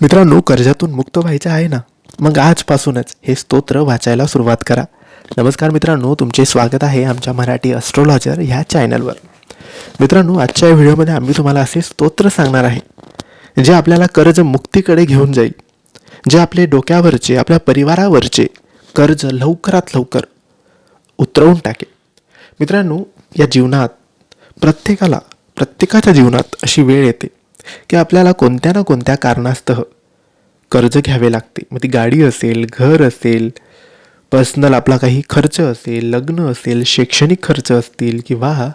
मित्रांनो कर्जातून मुक्त व्हायचं आहे ना? मग आजपासूनच हे स्तोत्र वाचायला सुरुवात करा. नमस्कार मित्रांनो तुमचे स्वागत आहे आमच्या मराठी अस्ट्रोलॉजर ह्या चॅनलवर मित्रांनो आजच्या या व्हिडिओमध्ये आम्ही तुम्हाला असे स्तोत्र सांगणार आहे जे आपल्याला कर्ज मुक्तीकडे घेऊन जाईल जे आपले डोक्यावरचे आपल्या परिवारावरचे कर्ज लवकरात लवकर उतरवून टाके मित्रांनो या जीवनात प्रत्येकाला प्रत्येकाच्या जीवनात अशी वेळ येते. की आपल्याला कोणत्या ना कोणत्या कारणास्तव कर्ज घ्यावे लागते. मग ती गाडी असेल घर असेल पर्सनल आपला काही खर्च असेल लग्न असेल शैक्षणिक खर्च असतील किंवा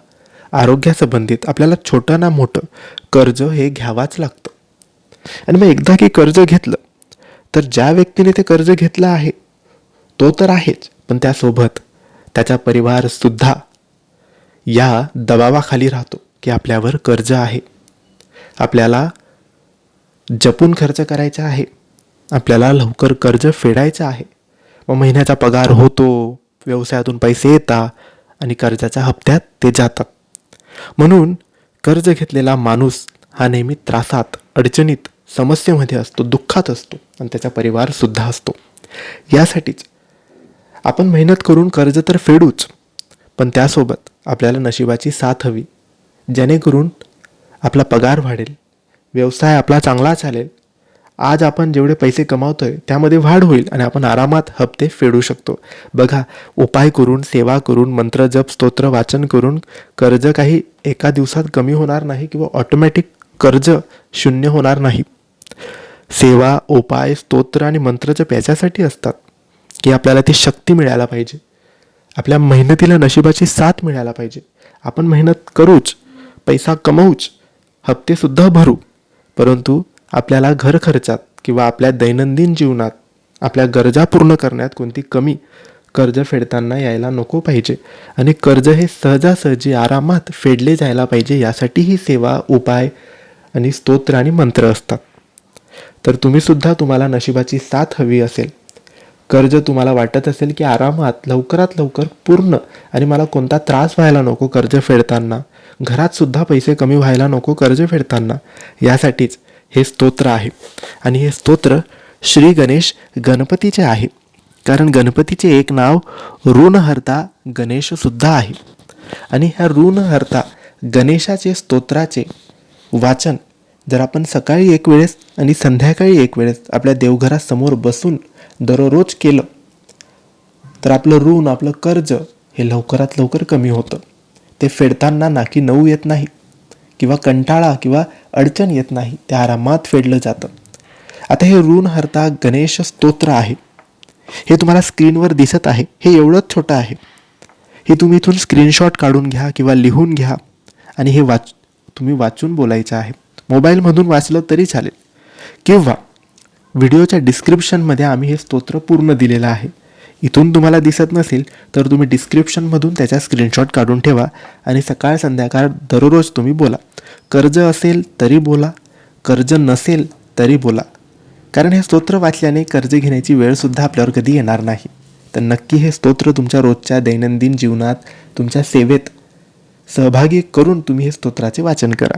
आरोग्यासंबंधित आपल्याला छोटं ना मोठं कर्ज हे घ्यावाच लागतं. आणि मग एकदा की कर्ज घेतलं तर ज्या व्यक्तीने ते कर्ज घेतलं आहे तो तर आहेच पण त्यासोबत त्याचा परिवारसुद्धा या दबावाखाली राहतो की आपल्यावर कर्ज आहे. आपल्याला जपून खर्च करायचा आहे. आपल्याला लवकर कर्ज फेडायचं आहे. मग महिन्याचा पगार होतो व्यवसायातून पैसे येतात आणि कर्जाच्या हप्त्यात ते जातात. म्हणून कर्ज घेतलेला माणूस हा नेहमी त्रासात अडचणीत समस्येमध्ये असतो दुःखात असतो आणि त्याचा परिवारसुद्धा असतो. यासाठीच आपण मेहनत करून कर्ज तर फेडूच पण त्यासोबत आपल्याला नशिबाची साथ हवी जेणेकरून आपला पगार वाढेल व्यवसाय आपला चांगला चालेल आज आपण जेवढे पैसे कमावतोय त्यामध्ये वाढ होईल आणि आपण आरामात हप्ते फेडू शकतो. बघा उपाय करून सेवा करून मंत्र जप स्तोत्र वाचन करून कर्ज काही एका दिवसात कमी होणार नाही किंवा ऑटोमॅटिक कर्ज शून्य होणार नाही. सेवा उपाय स्तोत्र आणि मंत्र जप याच्यासाठी असतात की आपल्याला ती शक्ती मिळायला पाहिजे. आपल्या मेहनतीला नशिबाची साथ मिळायला पाहिजे. आपण मेहनत करूच पैसा कमवूच हप्तेसुद्धा भरू. परंतु आपल्याला घर खर्चात किंवा आपल्या दैनंदिन जीवनात आपल्या गरजा पूर्ण करण्यात कोणती कमी कर्ज फेडताना यायला नको पाहिजे. आणि कर्ज हे सहजासहजी आरामात फेडले जायला पाहिजे यासाठी ही सेवा उपाय आणि स्तोत्र आणि मंत्र असतात. तर तुम्हीसुद्धा तुम्हाला नशिबाची साथ हवी असेल. कर्ज तुम्हाला वाटत असेल की आरामात लवकरात लवकर पूर्ण आणि मला कोणता त्रास व्हायला नको कर्ज फेडताना घरात सुद्धा पैसे कमी व्हायला नको कर्ज फेडताना यासाठीच हे स्तोत्र आहे. आणि हे स्तोत्र श्री गणेश गणपतीचे आहे. कारण गणपतीचे एक नाव ऋणहर्ता गणेशसुद्धा आहे. आणि ह्या ऋणहर्ता गणेशाचे स्तोत्राचे वाचन जर आपण सकाळी एक वेळेस आणि संध्याकाळी एक वेळेस आपल्या देवघरासमोर बसून दररोज केलं तर आपलं ऋण आपलं कर्ज हे लवकरात लवकर कमी होतं. ते फेडताना नाकी नऊ येत नाही किंवा कंटाळा किंवा अडचण येत नाही ते आरामात फेडलं जातं. आता हे ऋण हरता गणेश स्तोत्र आहे. हे तुम्हाला स्क्रीनवर दिसत आहे. हे एवढंच छोटं आहे. हे तुम्ही इथून स्क्रीनशॉट काढून घ्या किंवा लिहून घ्या आणि हे वाच तुम्ही वाचून बोलायचं आहे. मोबाईलमधून वाचलं तरी चालेल. किंवा व्हिडिओच्या डिस्क्रिप्शनमध्ये आम्ही हे स्तोत्र पूर्ण दिलेलं आहे. इथून तुम्हाला दिसत नसेल तर तुम्ही डिस्क्रिप्शनमधून त्याचा स्क्रीनशॉट काढून ठेवा आणि सकाळ संध्याकाळ दररोज तुम्ही बोला. कर्ज असेल तरी बोला कर्ज नसेल तरी बोला. कारण हे स्तोत्र वाचल्याने कर्ज घेण्याची वेळसुद्धा आपल्यावर कधी येणार नाही. तर नक्की हे स्तोत्र तुमच्या रोजच्या दैनंदिन जीवनात तुमच्या सेवेत सहभागी करून तुम्ही हे स्तोत्राचे वाचन करा.